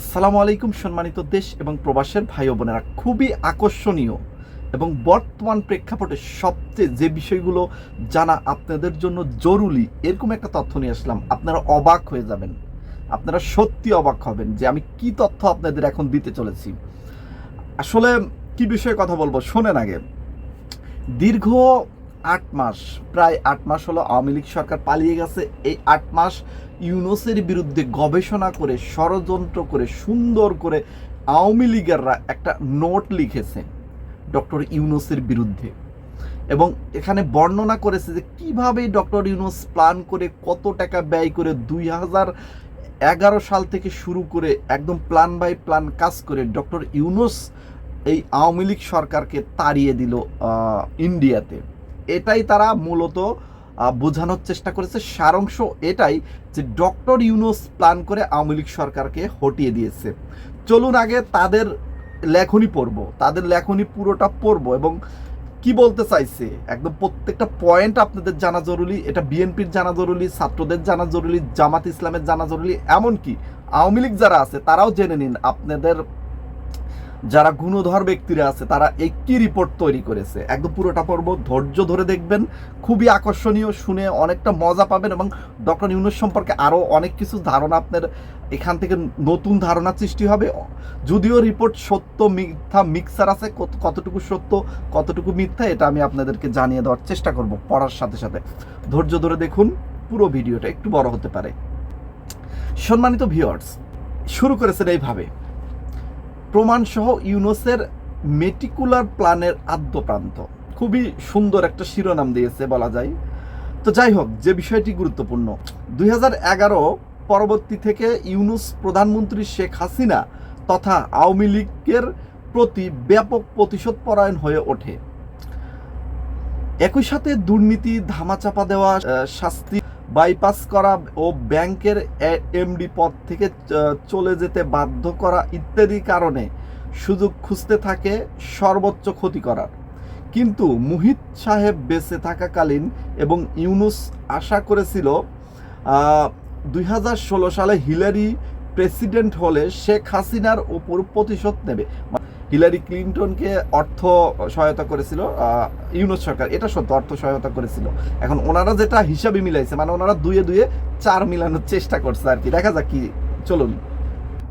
আসসালামু আলাইকুম সম্মানিত দেশ এবং প্রবাসের ভাই বোনেরা, খুবই আকর্ষণীয় এবং বর্তমান প্রেক্ষাপটে সবচেয়ে যে বিষয়গুলো জানা আপনাদের জন্য জরুরি, এরকম একটা তথ্য নিয়ে আসলাম। আপনারা অবাক হয়ে যাবেন। আপনারা সত্যি অবাক হবেন যে আমি কি তথ্য আপনাদের এখন দিতে চলেছি। আসলে কি বিষয়ে কথা বলব? শোনেন আগে। দীর্ঘ আট মাস, প্রায় আট মাস হলো আওয়ামী লীগ সরকার পালিয়ে গেছে। এই আট মাস ইউনুসের বিরুদ্ধে গবেষণা করে, ষড়যন্ত্র করে, সুন্দর করে আওয়ামী লীগেররা একটা নোট লিখেছে ডক্টর ইউনুসের বিরুদ্ধে। এবং এখানে বর্ণনা করেছে যে কীভাবে ডক্টর ইউনুস প্ল্যান করে কত টাকা ব্যয় করে দুই হাজার এগারো সাল থেকে শুরু করে একদম প্ল্যান বাই প্ল্যান কাজ করে ডক্টর ইউনুস এই আওয়ামী লীগ সরকারকে তাড়িয়ে দিল ইন্ডিয়াতে। এটাই তারা মূলত বোঝানোর চেষ্টা করেছে। সারাংশ এটাই যে ডক্টর ইউনুস প্ল্যান করে আওয়ামী লীগ সরকারকে হটিয়ে দিয়েছে। চলুন আগে তাদের লেখনী পড়ব। তাদের লেখনী পুরোটা পড়ব এবং কি বলতে চাইছে? একদম প্রত্যেকটা পয়েন্ট আপনাদের জানা জরুরি। এটা বিএনপির জানা জরুরি, ছাত্রদের জানা জরুরি, জামাত ইসলামের জানা জরুরি। এমনকি আওয়ামী লীগ যারা আছে, তারাও জেনে নিন, আপনাদের যারা গুণধর ব্যক্তিরা আছে, তারা কি রিপোর্ট তৈরি করেছে। একদম পুরোটা পর্ব ধৈর্য ধরে দেখবেন, খুবই আকর্ষণীয় শুনে অনেকটা মজা পাবেন এবং ডক্টর ইউনুস সম্পর্কে আরও অনেক কিছু ধারণা আপনার এখান থেকে নতুন ধারণা সৃষ্টি হবে। যদিও রিপোর্ট সত্য, মিথ্যা মিক্সার আছে কতটুকু সত্য, কতটুকু মিথ্যা, এটা আমি আপনাদেরকে জানিয়ে দেওয়ার চেষ্টা করব পড়ার সাথে সাথে। ধৈর্য ধরে দেখুন, পুরো ভিডিওটা একটু বড় হতে পারে। সম্মানিত ভিউয়ার্স শুরু করেছেন এইভাবে। প্রমাণসহ ইউনুসের মেটিকুলার প্ল্যানের আদ্যপ্রান্ত। খুবই সুন্দর একটা শিরোনাম দিয়েছে বলা যায়। তো যাই হোক, যে বিষয়টি গুরুত্বপূর্ণ, দুই পরবর্তী থেকে ইউনুস প্রধানমন্ত্রী শেখ হাসিনা তথা আওয়ামী লীগের প্রতি ব্যাপক প্রতিশোধ পরায়ণ হয়ে ওঠে। একই সাথে দুর্নীতি, ধামাচাপা দেওয়া শাস্তি বাইপাস করা ও ব্যাংকের এমডি পদ থেকে চলে যেতে বাধ্য করা ইত্যাদি কারণে সুযোগ খুঁজতে থাকে সর্বোচ্চ ক্ষতি করার। কিন্তু মুহিত সাহেব বেঁচে থাকাকালীন এবং ইউনুস আশা করেছিল দুই হাজার ষোলো সালে হিলারি প্রেসিডেন্ট হলে শেখ হাসিনার ওপর প্রতিশোধ নেবে। হিলারি ক্লিনটনকে অর্থ সহায়তা করেছিল ইউনুস সরকার। এটা সত্য, অর্থ সহায়তা করেছিল। এখন ওনারা যেটা হিসাবে মিলাইছে মানে ওনারা দুয়ে দুয়ে চার মিলানোর চেষ্টা করছে আর কি। দেখা যাক কি, চলুন।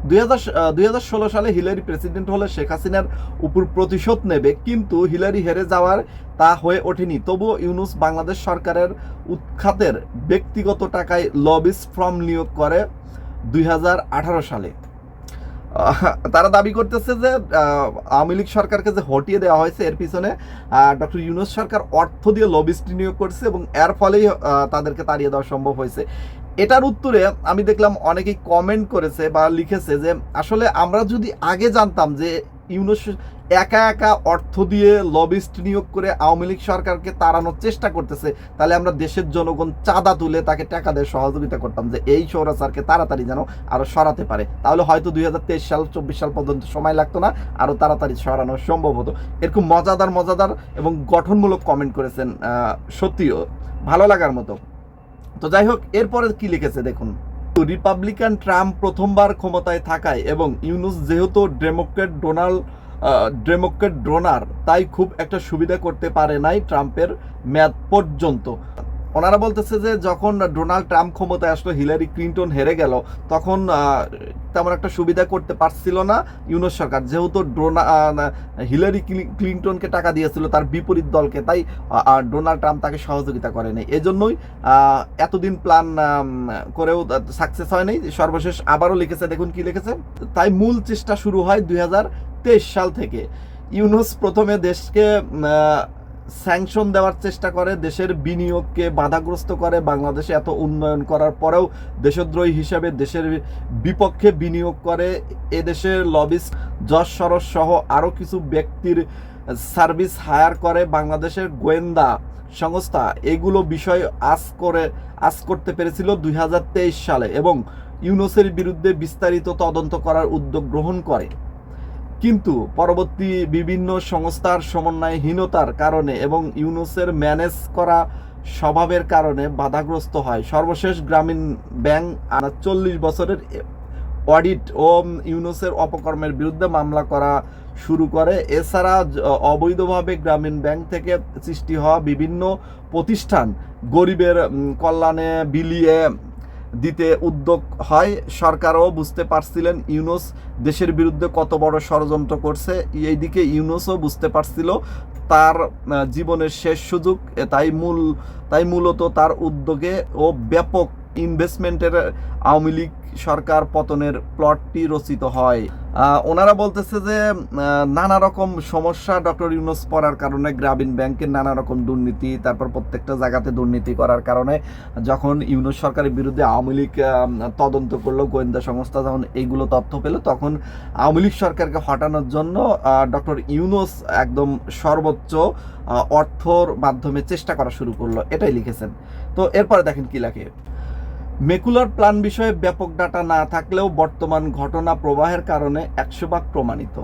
দুই হাজার সালে হিলারি প্রেসিডেন্ট হলে শেখ হাসিনার উপর প্রতিশোধ নেবে, কিন্তু হিলারি হেরে যাওয়ার তা হয়ে ওঠেনি। তবুও ইউনুস বাংলাদেশ সরকারের উৎখাতের ব্যক্তিগত টাকায় লবিস ফর্ম নিয়োগ করে দুই হাজার আঠারো সালে। তারা দাবি করতেছে যে আওয়ামী লীগ সরকারকে যে হটিয়ে দেওয়া হয়েছে এর পিছনে ডক্টর ইউনুস সরকার অর্থ দিয়ে লবিস্ট নিয়োগ করছে এবং এর ফলেই তাদেরকে তাড়িয়ে দেওয়া সম্ভব হয়েছে। এটার উত্তরে আমি দেখলাম অনেকেই কমেন্ট করেছে বা লিখেছে যে, আসলে আমরা যদি আগে জানতাম যে ইউনুস একা একা অর্থ দিয়ে লবিস্ট নিয়োগ করে আওয়ামী লীগ সরকারকে তাড়ানোর চেষ্টা করতেছে, তাহলে আমরা দেশের জনগণ চাঁদা তুলে তাকে টাকা দিয়ে সহযোগিতা করতাম যে এই সৌরা সৌরাচারকে তাড়াতাড়ি যেন আরও সরাতে পারে। তাহলে হয়তো দুই হাজার তেইশ সাল, চব্বিশ সাল পর্যন্ত সময় লাগতো না আরও তাড়াতাড়ি সরানো সম্ভব হতো। এরকম মজাদার মজাদার এবং গঠনমূলক কমেন্ট করেছেন সত্যিও ভালো লাগার মতো। তো যাই হোক, এরপরে কি লিখেছে দেখুন। রিপাবলিকান ট্রাম্প প্রথমবার ক্ষমতায় থাকায় এবং ইউনুস যেহেতু ডেমোক্রেট ডোনাল্ড ডেমোক্রেট ডোনার তাই খুব একটা সুবিধা করতে পারে নাই ট্রাম্পের মেয়াদ পর্যন্ত। ওনারা বলতেছে যে যখন ডোনাল্ড ট্রাম্প ক্ষমতায় আসলো, হিলারি ক্লিন্টন হেরে গেল, তখন তেমন একটা সুবিধা করতে পারছিল না ইউনুস সরকার। যেহেতু ডোনা হিলারি ক্লি- ক্লিন্টনকে টাকা দিয়েছিল, তার বিপরীত দলকে, তাই ডোনাল্ড ট্রাম্প তাকে সহযোগিতা করেনি। এজন্যই এতদিন প্ল্যান করেও সাকসেস হয়নি। সর্বশেষ আবারও লিখেছে, দেখুন কি লিখেছে, তাই মূল চেষ্টা শুরু হয় দুই হাজার তেইশ সাল থেকে। ইউনুস প্রথমে দেশকে স্যাংশন দেওয়ার চেষ্টা করে, দেশের বিনিয়োগকে বাধাগ্রস্ত করে, বাংলাদেশে এত উন্নয়ন করার পরেও দেশদ্রোহী হিসেবে দেশের বিপক্ষে বিনিয়োগ করে। এদেশের লবিস যশ সরস সহ আরও কিছু ব্যক্তির সার্ভিস হায়ার করে বাংলাদেশের গোয়েন্দা সংস্থা। এগুলো বিষয় আজ করে, আজ করতে পেরেছিল দুই হাজার তেইশ সালে এবং ইউনোসের বিরুদ্ধে বিস্তারিত তদন্ত করার উদ্যোগ গ্রহণ করে। কিন্তু পরবর্তী বিভিন্ন সংস্থার সমন্বয়হীনতার কারণে এবং ইউনুসের ম্যানেজ করা স্বভাবের কারণে বাধাগ্রস্ত হয়। সর্বশেষ গ্রামীণ ব্যাংক চল্লিশ বছরের অডিট ও ইউনুসের অপকর্মের বিরুদ্ধে মামলা করা শুরু করে। এছাড়া অবৈধভাবে গ্রামীণ ব্যাংক থেকে সৃষ্টি হওয়া বিভিন্ন প্রতিষ্ঠান গরিবের কল্যাণে বিলিয়ে দিতে উদ্যোগ হয়। সরকারও বুঝতে পারছিলেন ইউনুস দেশের বিরুদ্ধে কত বড় ষড়যন্ত্র করছে। এইদিকে ইউনুসও বুঝতে পারছিল তার জীবনের শেষ সুযোগ তাই মূল, তাই মূলত তার উদ্যোগে ও ব্যাপক ইনভেস্টমেন্টের আওয়ামী লীগ সরকার পতনের প্লটটি রচিত হয়। ওনারা বলতেছে যে নানা রকম সমস্যা ডক্টর ইউনুস পড়ার কারণে গ্রামীণ ব্যাংকের নানা রকম দুর্নীতি, তারপর প্রত্যেকটা জায়গাতে দুর্নীতি করার কারণে যখন ইউনুস সরকারের বিরুদ্ধে আওয়ামী লীগ তদন্ত করল, গোয়েন্দা সংস্থা যখন এইগুলো তথ্য পেল, তখন আওয়ামী লীগ সরকারকে হটানোর জন্য ডক্টর ইউনুস একদম সর্বোচ্চ অর্থর মাধ্যমে চেষ্টা করা শুরু করল। এটাই লিখেছেন। তো এরপরে দেখেন কি লেখে। মেকুলার প্ল্যান বিষয়ে ব্যাপক ডাটা না থাকলেও বর্তমান ঘটনা প্রবাহের কারণে একশো ভাগ প্রমাণিত।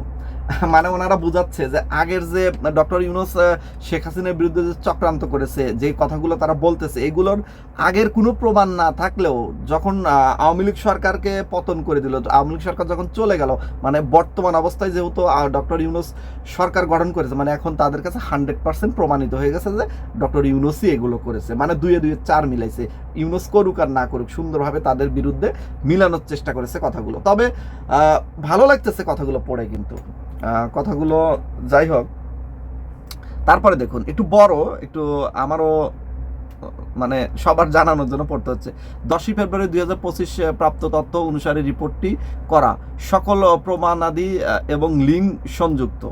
মানে ওনারা বুঝাচ্ছে যে আগের যে ডক্টর ইউনুস শেখ হাসিনার বিরুদ্ধে যে চক্রান্ত করেছে, যে কথাগুলো তারা বলতেছে, এগুলোর আগের কোনো প্রমাণ না থাকলেও যখন আওয়ামী লীগ সরকারকে পতন করে দিল আওয়ামী লীগ সরকার যখন চলে গেল মানে বর্তমান অবস্থায় যেহেতু ডক্টর ইউনুস সরকার গঠন করেছে মানে এখন তাদের কাছে হান্ড্রেড পার্সেন্ট প্রমাণিত হয়ে গেছে যে ডক্টর ইউনুসই এগুলো করেছে মানে দুয়ে দুয়ে চার মিলাইছে, ইউনুস করুক আর না করুক, সুন্দরভাবে তাদের বিরুদ্ধে মিলানোর চেষ্টা করেছে কথাগুলো। তবে ভালো লাগতেছে কথাগুলো পড়ে কিন্তু। কথাগুলো যাই হোক। তারপরে দেখুন, একটু বড়, একটু আমারও মানে সবার জানানোর জন্য পড়তে হচ্ছে। দশই ফেব্রুয়ারি দুই হাজার পঁচিশ প্রাপ্ত তথ্য অনুসারে রিপোর্টটি করা। সকল প্রমাণাদি এবং লিঙ্ক সংযুক্ত।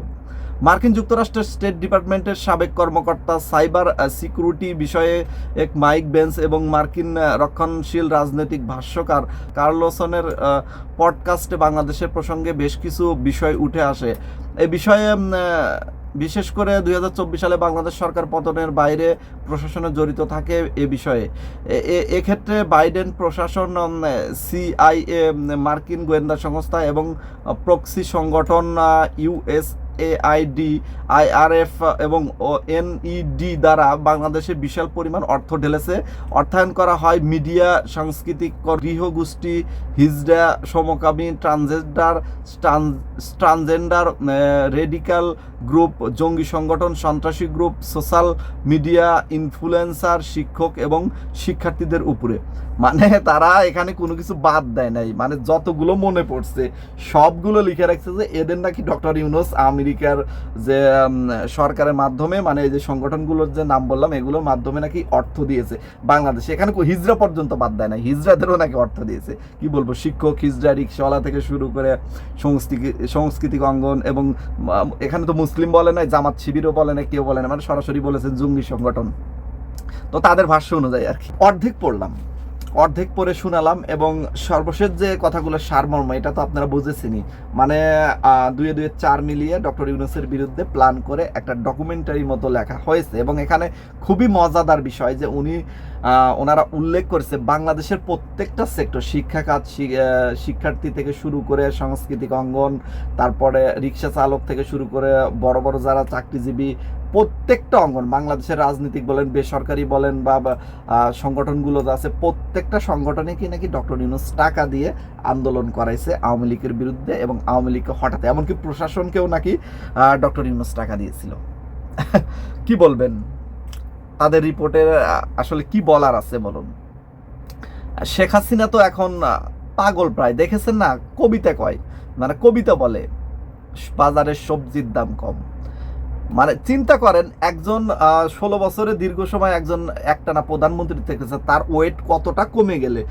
মার্কিন যুক্তরাষ্ট্রের স্টেট ডিপার্টমেন্টের সাবেক কর্মকর্তা সাইবার সিকিউরিটি বিষয়ে এক মাইক বেন্স এবং মার্কিন রক্ষণশীল রাজনৈতিক ভাষ্যকার কার্লোসনের পডকাস্টে বাংলাদেশের প্রসঙ্গে বেশ কিছু বিষয় উঠে আসে। এ বিষয়ে বিশেষ করে দু হাজার চব্বিশ সালে বাংলাদেশ সরকার পতনের বাইরে প্রশাসনে জড়িত থাকে এ বিষয়ে। এক্ষেত্রে বাইডেন প্রশাসন সিআইএ মার্কিন গোয়েন্দা সংস্থা এবং প্রক্সি সংগঠন ইউএস এআইডি আইআরএফ এবং ও এনইডি দ্বারা বাংলাদেশে বিশাল পরিমাণ অর্থ ঢেলেছে। অর্থায়ন করা হয় মিডিয়া, সাংস্কৃতিক গৃহগোষ্ঠী, হিজড়া, সমকামী, ট্রান্সজেন্ডার ট্রান্সজেন্ডার রেডিক্যাল গ্রুপ, জঙ্গি সংগঠন, সন্ত্রাসী গ্রুপ, সোশ্যাল মিডিয়া, ইনফ্লুয়েন্সার, শিক্ষক এবং শিক্ষার্থীদের উপরে। মানে তারা এখানে কোনো কিছু বাদ দেয় নাই। মানে যতগুলো মনে পড়ছে, সবগুলো লিখে রাখছে যে এদের নাকি ডক্টর ইউনুস আমেরিকার যে সরকারের মাধ্যমে মানে এই যে সংগঠনগুলোর যে নাম বললাম, এগুলোর মাধ্যমে নাকি অর্থ দিয়েছে বাংলাদেশে। এখানে হিজড়া পর্যন্ত বাদ দেয় না হিজড়াদেরও নাকি অর্থ দিয়েছে। কি বলব? শিক্ষক হিজড়া রিক্সাওয়ালা থেকে শুরু করে সংস্কৃতি, সাংস্কৃতিক অঙ্গন এবং এখানে তো মুসলিম বলে না জামাত শিবিরও বলে না কেউ বলে না মানে সরাসরি বলেছেন জঙ্গি সংগঠন। তো তাদের ভাষ্য অনুযায়ী আর কি। অর্ধেক পড়লাম। অর্ধেক পরে শুনালাম এবং সর্বশেষ যে কথাগুলো সারমর্ম, এটা তো আপনারা বুঝেছেনই। মানে দুয়ে দুয়ে চার মিলিয়ে ডক্টর ইউনুসের বিরুদ্ধে প্ল্যান করে একটা ডকুমেন্টারি মতো লেখা হয়েছে এবং এখানে খুবই মজাদার বিষয় যে উনি ওনারা উল্লেখ করেছে বাংলাদেশের প্রত্যেকটা সেক্টর শিক্ষা কাজ শিক্ষার্থী থেকে শুরু করে সাংস্কৃতিক অঙ্গন, তারপরে রিক্সা চালক থেকে শুরু করে বড় বড় যারা চাকরিজীবী, প্রত্যেকটা অঙ্গন, বাংলাদেশের রাজনীতিক বলেন, বেসরকারি বলেন বা সংগঠনগুলো আছে, প্রত্যেকটা সংগঠনে কি নাকি ডক্টর ইউনুস টাকা দিয়ে আন্দোলন করাইছে আওয়ামী লীগের বিরুদ্ধে এবং আওয়ামী লীগকে হঠাৎ এমনকি প্রশাসনকেও নাকি ডক্টর ইউনুস টাকা দিয়েছিল। কি বলবেন? তাদের রিপোর্টের আসলে কি বলার আছে বলুন? শেখ হাসিনা তো এখন পাগল প্রায়। দেখেছেন না? কবিতা কয়? মানে কবিতা বলে বাজারের সবজির দাম কম। মানে চিন্তা করেন, একজন ষোলো বছরে দীর্ঘ সময় একজন একটানা প্রধানমন্ত্রী থেকেছে, তার ওয়েট কতটা কমে গেলে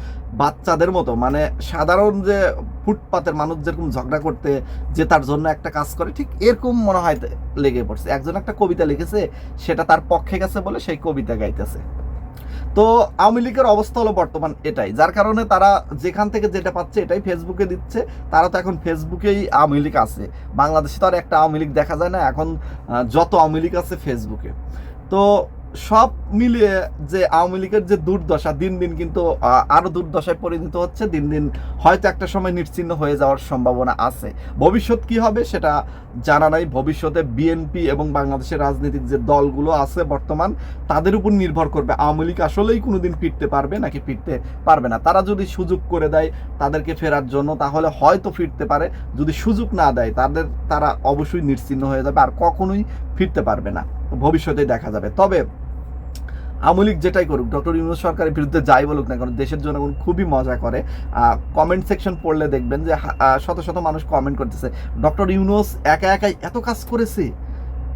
বাচ্চাদের মতো? মানে সাধারণ যে ফুটপাতের মানুষ যেরকম ঝগড়া করতে যে তার জন্য একটা কাজ করে, ঠিক এরকম মনে হয় লেগে পড়ছে। একজন একটা কবিতা লিখেছে, সেটা তার পক্ষে গেছে বলে সেই কবিতা গাইতেছে। তো আওয়ামী লীগের অবস্থা হলো বর্তমান এটাই। যার কারণে তারা যেখান থেকে যেটা পাচ্ছে এটাই ফেসবুকে দিচ্ছে। তারা তো এখন ফেসবুকেই আওয়ামী লীগ আছে। বাংলাদেশে তো আর একটা আওয়ামী লীগ দেখা যায় না। এখন যত আওয়ামী লীগ আছে ফেসবুকে তো সব মিলিয়ে যে আওয়ামী লীগের যে দুর্দশা দিন দিন কিন্তু আহ, আরও দুর্দশায় পরিণত হচ্ছে দিন দিন হয়তো একটা সময় নিশ্চিহ্ন হয়ে যাওয়ার সম্ভাবনা আছে। ভবিষ্যৎ কি হবে সেটা জানা নাই। ভবিষ্যতে বিএনপি এবং বাংলাদেশের রাজনৈতিক যে দলগুলো আছে বর্তমান তাদের উপর নির্ভর করবে। আওয়ামী লীগ আসলেই কোনোদিন ফিরতে পারবে নাকি ফিরতে পারবে না? তারা যদি সুযোগ করে দেয় তাদেরকে ফেরার জন্য তাহলে হয়তো ফিরতে পারে। যদি সুযোগ না দেয় তাদের তারা অবশ্যই নিশ্চিহ্ন হয়ে যাবে আর কখনোই ফিরতে পারবে না। ভবিষ্যতে দেখা যাবে। তবে আওয়ামী লীগ যেটাই করুক, ডক্টর ইউনুস সরকারের বিরুদ্ধে যাই বলুক না কারণ দেশের জনগণ খুবই মজা করে। কমেন্ট সেকশন পড়লে দেখবেন যে শত শত মানুষ কমেন্ট করতেছে। ডক্টর ইউনুস একা একাই এত কাজ করেছে।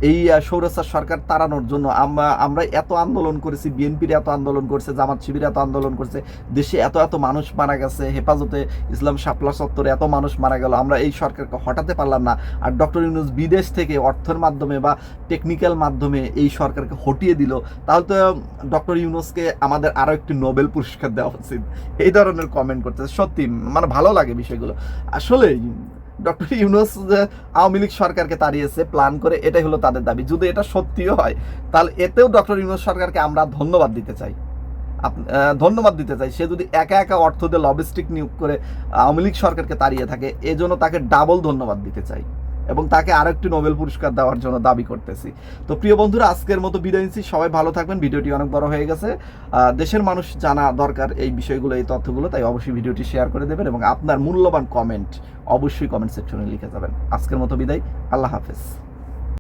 এই আহ, সৌরস্যার সরকার তাড়ানোর জন্য আমরা আমরা এত আন্দোলন করেছি বিএনপির এত আন্দোলন করছে জামাত শিবির এত আন্দোলন করছে দেশে এত এত মানুষ মারা গেছে হেফাজতে ইসলাম শাপলা চত্বরে এত মানুষ মারা গেল আমরা এই সরকারকে হটাতে পারলাম না। আর ডক্টর ইউনুস বিদেশ থেকে অর্থের মাধ্যমে বা টেকনিক্যাল মাধ্যমে এই সরকারকে হটিয়ে দিল তাহলে তো ডক্টর ইউনুসকে আমাদের আরও একটি নোবেল পুরস্কার দেওয়া উচিত। এই ধরনের কমেন্ট করতেছে সত্যি মানে ভালো লাগে বিষয়গুলো। আসলে ডক্টর ইউনুস আওয়ামী লীগ সরকারকে তাড়িয়েছে প্ল্যান করে, এটাই হলো তাদের দাবি। যদি এটা সত্যিও হয়, তাহলে এতেও ডক্টর ইউনুস সরকারকে আমরা ধন্যবাদ দিতে চাই। ধন্যবাদ দিতে চাই। সে যদি একা একা অর্থ দিয়ে লবিস্টিক নিয়োগ করে আওয়ামী লীগ সরকারকে তাড়িয়ে থাকে, এজন্য তাকে ডাবল ধন্যবাদ দিতে চাই। এবং তাকে আরেকটি নোবেল পুরস্কার দেওয়ার জন্য দাবি করতেছি। তো প্রিয় বন্ধুরা, আজকের মতো বিদায় নিচ্ছি। সবাই ভালো থাকবেন। ভিডিওটি অনেক বড় হয়ে গেছে। দেশের মানুষ জানা দরকার এই বিষয়গুলো, এই তথ্যগুলো, তাই অবশ্যই ভিডিওটি শেয়ার করে দেবেন এবং আপনার মূল্যবান কমেন্ট অবশ্যই কমেন্ট সেকশনে লিখে যাবেন। আজকের মতো বিদায়। আল্লাহ হাফেজ।